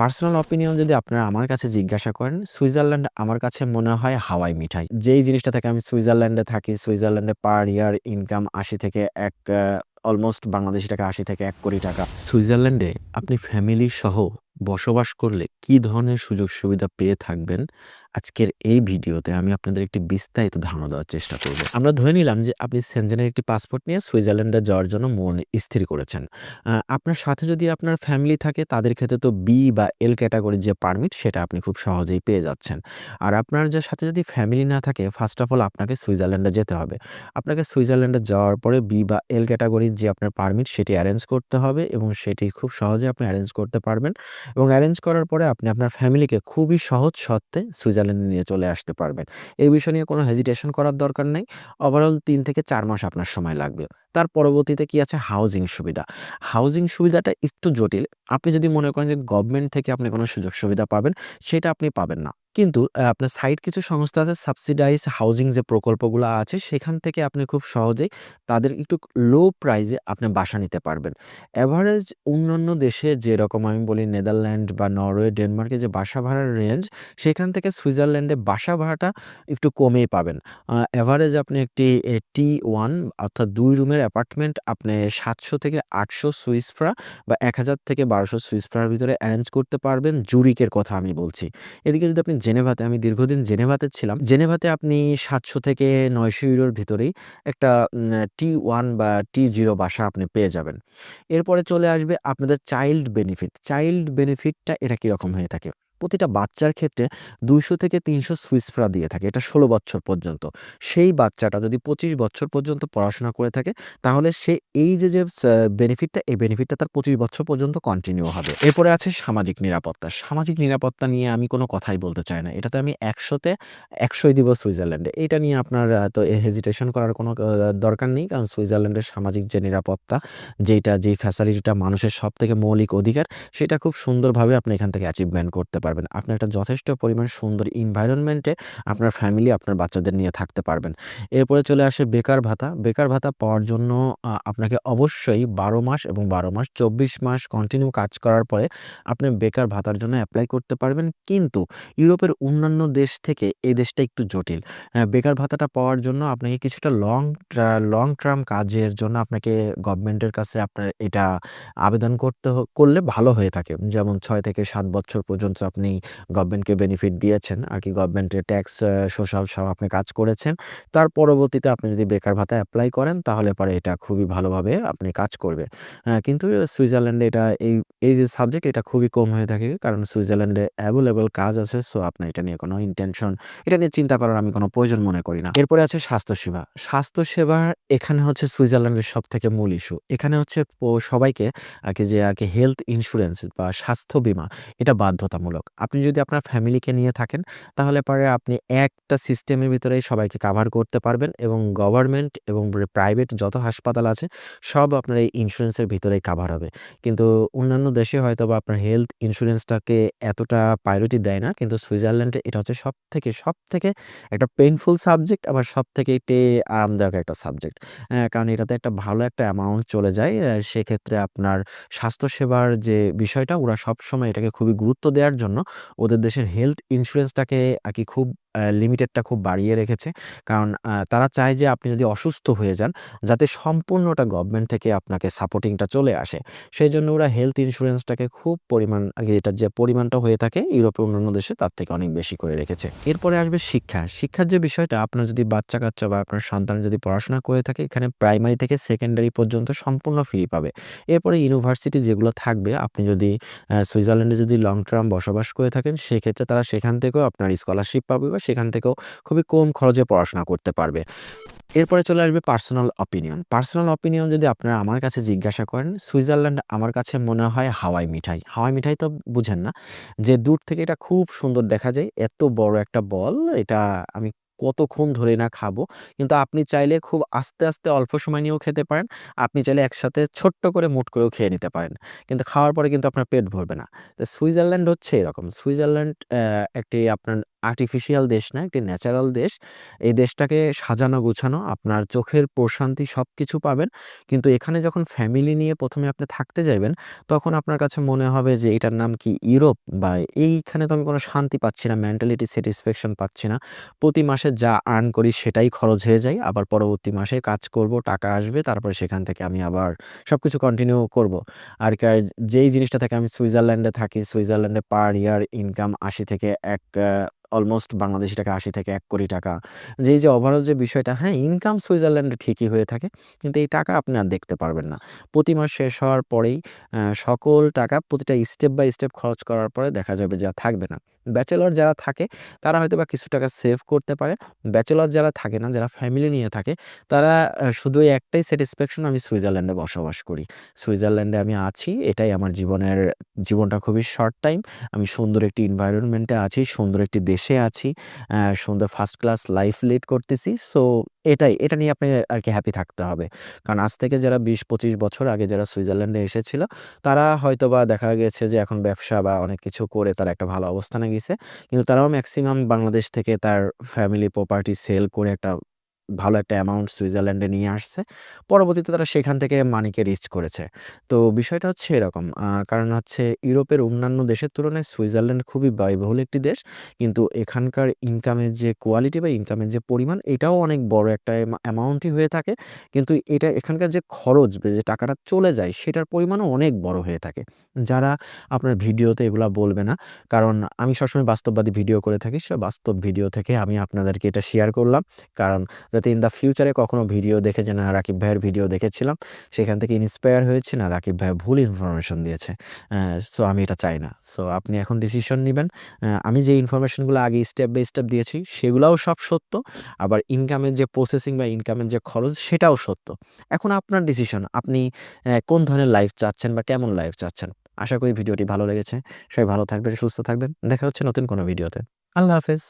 Personal opinion যদি আপনারা আমার কাছে জিজ্ঞাসা করেন, সুইজারল্যান্ড আমার কাছে মনে হয় হাওয়াই মিঠাই। যেই জিনিসটা থেকে আমি সুইজারল্যান্ডে থাকি, সুইজারল্যান্ডে পার ইয়ার ইনকাম ৮০ থেকে এক অলমোস্ট বাংলাদেশি টাকা ৮০ থেকে এক কোটি টাকা সুইজারল্যান্ডে আপনি ফ্যামিলি সহ বসবাস করলে কি ধরনের সুযোগ সুবিধা পেয়ে থাকবেন, আজকের এই ভিডিওতে আমি আপনাদের একটি বিস্তারিত ধারণা দেওয়ার চেষ্টা করব। আমরা ধরে নিলাম যে আপনি সেনজেনের একটি পাসপোর্ট নিয়ে সুইজারল্যান্ডে যাওয়ার জন্য মন স্থির করেছেন। আপনার সাথে যদি আপনার ফ্যামিলি থাকে তাদের ক্ষেত্রে তো বি বা এল ক্যাটাগরির যে পারমিট সেটা আপনি খুব সহজেই পেয়ে যাচ্ছেন। আর আপনার যে সাথে যদি ফ্যামিলি না থাকে ফার্স্ট অফ অল আপনাকে সুইজারল্যান্ডে যেতে হবে। আপনাকে সুইজারল্যান্ডে যাওয়ার পরে বি বা এল ক্যাটাগরির যে আপনার পারমিট সেটি অ্যারেঞ্জ করতে হবে এবং সেটি খুব সহজে আপনি অ্যারেঞ্জ করতে পারবেন এবং অ্যারেঞ্জ করার পরে আপনি আপনার ফ্যামিলিকে খুবই সহজ শর্তে সুইজারল্যান্ডে নিয়ে চলে আসতে পারবেন। এই বিষয় নিয়ে কোনো হেজিটেশন করার দরকার নেই। ওভারঅল তিন থেকে চার মাস আপনার সময় লাগবে। তার পরবর্তীতে কি আছে হাউজিং সুবিধা। হাউজিং সুবিধাটা একটু জটিল। আপনি যদি মনে করেন যে গভর্নমেন্ট থেকে আপনি কোনো সুযোগ সুবিধা পাবেন, সেটা আপনি পাবেন না। কিন্তু আপনার সাইড কিছু সংস্থা আছে সাবসিডাইজ হাউজিং যে প্রকল্পগুলো আছে সেখান থেকে আপনি খুব সহজেই তাদের একটু লো প্রাইজে আপনি বাসা নিতে পারবেন। এভারেজ অন্যান্য দেশে যেরকম আমি বলি নেদারল্যান্ড বা নরওয়ে, ডেনমার্কে যে বাসা ভাড়ার রেঞ্জ সেখান থেকে সুইজারল্যান্ডে বাসা ভাড়াটা একটু কমেই পাবেন। আ এভারেজ আপনি একটি এ টি1 অর্থাৎ দুই রুমের অ্যাপার্টমেন্ট আপনি ৭০০ থেকে ৮০০ সুইস ফ্রা বা ১০০০ থেকে ১২০০ সুইস ফ্রার ভিতরে অ্যারেঞ্জ করতে পারবেন। জুরিকের কথা আমি বলছি। এদিকে যদি আপনি জেনেভাতে, আমি দীর্ঘদিন জেনেভাতে ছিলাম। জেনেভাতে আপনি ৭০০ থেকে ৯০০ ইউরোর ভিতরেই একটা টি ওয়ান বা টি জিরো বাসা আপনি পেয়ে যাবেন। এরপরে চলে আসবে আপনাদের চাইল্ড বেনিফিট। চাইল্ড বেনিফিটটা এটা কীরকম হয়ে থাকে? প্রতিটা বাচ্চার ক্ষেত্রে ২০০ থেকে ৩০০ সুইস ফ্রা দিয়ে থাকে। এটা ১৬ বছর পর্যন্ত। সেই বাচ্চাটা যদি ২৫ বছর পর্যন্ত পড়াশোনা করে থাকে তাহলে সে এই যে, যে বেনিফিটটা এই বেনিফিটটা তার ২৫ বছর পর্যন্ত কন্টিনিউ হবে। এরপরে আছে সামাজিক নিরাপত্তা। সামাজিক নিরাপত্তা নিয়ে আমি কোনো কথাই বলতে চাই না। এটাতে আমি একশোতে একশোই দিব সুইজারল্যান্ডে। এটা নিয়ে আপনার তো হেজিটেশন করার কোনো দরকার নেই। কারণ সুইজারল্যান্ডের সামাজিক যে নিরাপত্তা যেটা যেই ফ্যাসিলিটিটা মানুষের সব থেকে মৌলিক অধিকার সেটা খুব সুন্দরভাবে আপনি এখান থেকে অ্যাচিভমেন্ট করতে পারবেন। আপনি একটা যথেষ্ট পরিমাণ সুন্দর এনভায়রনমেন্টে আপনার ফ্যামিলি আপনার বাচ্চাদের নিয়ে থাকতে পারবেন। এরপরে চলে আসে বেকার ভাতা। বেকার ভাতা পাওয়ার জন্য আপনাকে অবশ্যই ১২ মাস এবং ১২ মাস ২৪ মাস কন্টিনিউ কাজ করার পরে আপনি বেকার ভাতার জন্য অ্যাপ্লাই করতে পারবেন। কিন্তু ইউরোপের অন্যান্য দেশ থেকে এই দেশটা একটু জটিল। হ্যাঁ, বেকার ভাতাটা পাওয়ার জন্য আপনাকে কিছুটা লং লং টার্ম কাজের জন্য আপনাকে গভর্নমেন্টের কাছে আপনার এটা আবেদন করতে করলে ভালো হয়ে থাকে। যেমন ছয় থেকে সাত বছর পর্যন্ত আপনি গভর্নমেন্টকে বেনিফিট দিয়েছেন আর কি গভর্নমেন্টের ট্যাক্স সোশ্যাল সহ আপনি কাজ করেছেন। তার পরবর্তীতে আপনি যদি বেকার ভাতা অ্যাপ্লাই করেন তাহলে পরে এটা খুবই ভালোভাবে আপনি কাজ করবে। কিন্তু সুইজারল্যান্ডে এটা এই, এই যে সাবজেক্ট এটা খুবই কম হয়ে থাকে। কারণ সুইজারল্যান্ডে এভেইলেবল কাজ আছে। সো আপনার এটা নিয়ে কোনো ইনটেনশন এটা নিয়ে চিন্তা করার আমি কোনো প্রয়োজন মনে করি না। এরপরে আছে স্বাস্থ্যসেবা। স্বাস্থ্যসেবা এখানে হচ্ছে সুইজারল্যান্ডের সব থেকে মূল ইস্যু। এখানে হচ্ছে সবাইকে আরকি যে আরকি হেলথ ইন্স্যুরেন্স বা স্বাস্থ্য বীমা এটা বাধ্যতামূলক। আপনি যদি আপনার ফ্যামিলিকে নিয়ে থাকেন, তাহলে পরে আপনি একটা সিস্টেমের ভিতরেই সবাইকে কাভার করতে পারবেন এবং গভর্নমেন্ট এবং প্রাইভেট যত হাসপাতাল আছে, সব আপনার এই ইন্স্যুরেন্সের ভিতরেই কাভার হবে। কিন্তু অন্যান্য দেশে হয়তো বা আপনার হেলথ ইন্স্যুরেন্সটাকে এতটা প্রায়োরিটি দেয় না। কিন্তু সুইজারল্যান্ডে এটা হচ্ছে সব থেকে সব থেকে একটা পেইনফুল সাবজেক্ট আবার সবথেকে একটি আরামদায়ক একটা সাবজেক্ট। অ্যা কারণ এটাতে একটা ভালো একটা অ্যামাউন্ট চলে যায়। সেক্ষেত্রে আপনার স্বাস্থ্যসেবার যে বিষয়টা, ওরা সবসময় এটাকে খুবই গুরুত্ব দেওয়ার জন্য ওদের দেশের হেলথ ইন্স্যুরেন্সটাকে আর কি খুব লিমিটেডটা খুব বাড়িয়ে রেখেছে। কারণ তারা চায় যে আপনি যদি অসুস্থ হয়ে যান, যাতে সম্পূর্ণটা গভর্নমেন্ট থেকে আপনাকে সাপোর্টিংটা চলে আসে। সেই জন্য ওরা হেলথ ইন্স্যুরেন্সটাকে খুব পরিমাণ এটার যে পরিমাণটা হয়ে থাকে ইউরোপের অন্যান্য দেশে, তার থেকে অনেক বেশি করে রেখেছে। এরপরে আসবে শিক্ষা। শিক্ষার যে বিষয়টা, আপনার যদি বাচ্চা-কাচ্চা বা আপনার সন্তান যদি পড়াশোনা করে থাকে, এখানে প্রাইমারি থেকে সেকেন্ডারি পর্যন্ত সম্পূর্ণ ফ্রি পাবে। এরপরে ইউনিভার্সিটি যেগুলো থাকবে, আপনি যদি সুইজারল্যান্ডে যদি লং টার্ম বসবাস করে থাকেন, সেক্ষেত্রে তারা সেখান থেকেও আপনার স্কলারশিপ পাবে বা সেখান থেকেও খুবই কম খরচে পড়াশোনা করতে পারবে। এরপরে চলে আসবে পার্সোনাল অপিনিয়ন। পার্সোনাল অপিনিয়ন যদি আপনারা আমার কাছে জিজ্ঞাসা করেন, সুইজারল্যান্ড আমার কাছে মনে হয় হাওয়াই মিঠাই। হাওয়াই মিঠাই তো বুঝেন না? যে দূর থেকে এটা খুব সুন্দর দেখা যায়। এত বড় একটা বল এটা আমি কতক্ষণ ধরে না খাব। কিন্তু আপনি চাইলে খুব আস্তে, আস্তে অল্প সময় নিয়েও খেতে পারেন। আপনি চাইলে একসাথে ছোট্ট করে মুট করেও খেয়ে নিতে পারেন। কিন্তু খাওয়ার পরে কিন্তু আপনার পেট ভরবে না। তো সুইজারল্যান্ড হচ্ছে এরকম। সুইজারল্যান্ড একটি আপনার আর্টিফিশিয়াল দেশ না, একটি ন্যাচারাল দেশ। এই দেশটাকে সাজানো গোছানো, আপনার চোখের প্রশান্তি সব কিছু পাবেন। কিন্তু এখানে যখন ফ্যামিলি নিয়ে প্রথমে আপনি থাকতে যাইবেন, তখন আপনার কাছে মনে হবে যে এটার নাম কি ইউরোপ বা এইখানে তো আমি কোনো শান্তি পাচ্ছি না, মেন্টালিটি স্যাটিসফ্যাকশন পাচ্ছি না। প্রতি মাসে যা আর্ন করি সেটাই খরচ হয়ে যায়। আবার পরবর্তী মাসে কাজ করব, টাকা আসবে, তারপরে সেখান থেকে আমি আবার সব কিছু কন্টিনিউ করব। আর যেই জিনিসটা থেকে আমি সুইজারল্যান্ডে থাকি, সুইজারল্যান্ডে পার ইয়ার ইনকাম ৮০ থেকে এক অলমোস্ট বাংলাদেশি টাকা ৮০ থেকে ৳১,০০,০০,০০০ যে এই যে যে ওভারঅল যে বিষয়টা, হ্যাঁ, ইনকাম সুইজারল্যান্ডে ঠিকই হয়ে থাকে। কিন্তু এই টাকা আপনি আর দেখতে পারবেন না। প্রতি মাস শেষ হওয়ার পরেই সকল টাকা প্রতিটা স্টেপ বাই স্টেপ খরচ করার পরে দেখা যাবে যা থাকবে না। ব্যাচেলর যারা থাকে তারা হয়তো বা কিছু টাকা সেভ করতে পারে। ব্যাচেলর যারা থাকে না, যারা ফ্যামিলি নিয়ে থাকে, তারা শুধু একটাই স্যাটিসফ্যাকশন আমি সুইজারল্যান্ডে বসবাস করি। সুইজারল্যান্ডে আমি আছি, এটাই আমার জীবনের জীবনটা খুবই শর্ট টাইম। আমি সুন্দর একটি এনভায়রনমেন্টে আছি, সুন্দর একটি দেশে আছি, সুন্দর ফার্স্ট ক্লাস লাইফ লিড করতেছি। সো এটাই, এটা নিয়ে আপনি আর কি হ্যাপি থাকতে হবে। কারণ আজ থেকে যারা ২০-২৫ বছর আগে যারা সুইজারল্যান্ডে এসেছিল, তারা হয়তো বা দেখা গেছে যে এখন ব্যবসা বা অনেক কিছু করে তারা একটা ভালো অবস্থানে গেছে। কিন্তু তারাও ম্যাক্সিমাম বাংলাদেশ থেকে তার ফ্যামিলি প্রপার্টি সেল করে একটা ভালো একটা অ্যামাউন্ট সুইজারল্যান্ডে নিয়ে আসছে। পরবর্তীতে তারা সেখান থেকে মানিকে রিচ করেছে। তো বিষয়টা হচ্ছে এরকম। কারণ হচ্ছে ইউরোপের অন্যান্য দেশের তুলনায় সুইজারল্যান্ড খুবই ব্যয়বহুল একটি দেশ। কিন্তু এখানকার ইনকামের যে কোয়ালিটি বা ইনকামের যে পরিমাণ, এটাও অনেক বড় একটা অ্যামাউন্টই হয়ে থাকে। কিন্তু এটা এখানকার যে খরচ যে টাকাটা চলে যায়, সেটার পরিমাণও অনেক বড় হয়ে থাকে। যারা আপনার ভিডিওতে এগুলা বলবে না। কারণ আমি সবসময় বাস্তববাদী ভিডিও করে থাকি। সে বাস্তব ভিডিও থেকে আমি আপনাদেরকে এটা শেয়ার করলাম। কারণ যাতে ইন দ্য ফিউচারে কখনো ভিডিও দেখে যে না রাকিব ভাইয়ের ভিডিও দেখেছিলাম, সেখান থেকে ইন্সপায়ার হয়েছে না রাকিব ভাইয়া ভুল ইনফরমেশন দিয়েছে। সো আমি এটা চাই না। সো আপনি এখন ডিসিশন নিবেন। আমি যে ইনফরমেশনগুলো আগে স্টেপ বাই স্টেপ দিয়েছি, সেগুলাও সব সত্য। আবার ইনকামের যে প্রসেসিং বা ইনকামের যে খরচ, সেটাও সত্য। এখন আপনার ডিসিশন, আপনি কোন ধরনের লাইফ চাচ্ছেন বা কেমন লাইফ চাচ্ছেন। আশা করি ভিডিওটি ভালো লেগেছে। সবাই ভালো থাকবেন, সুস্থ থাকবেন। দেখা হচ্ছে নতুন কোনো ভিডিওতে। আল্লাহ হাফেজ।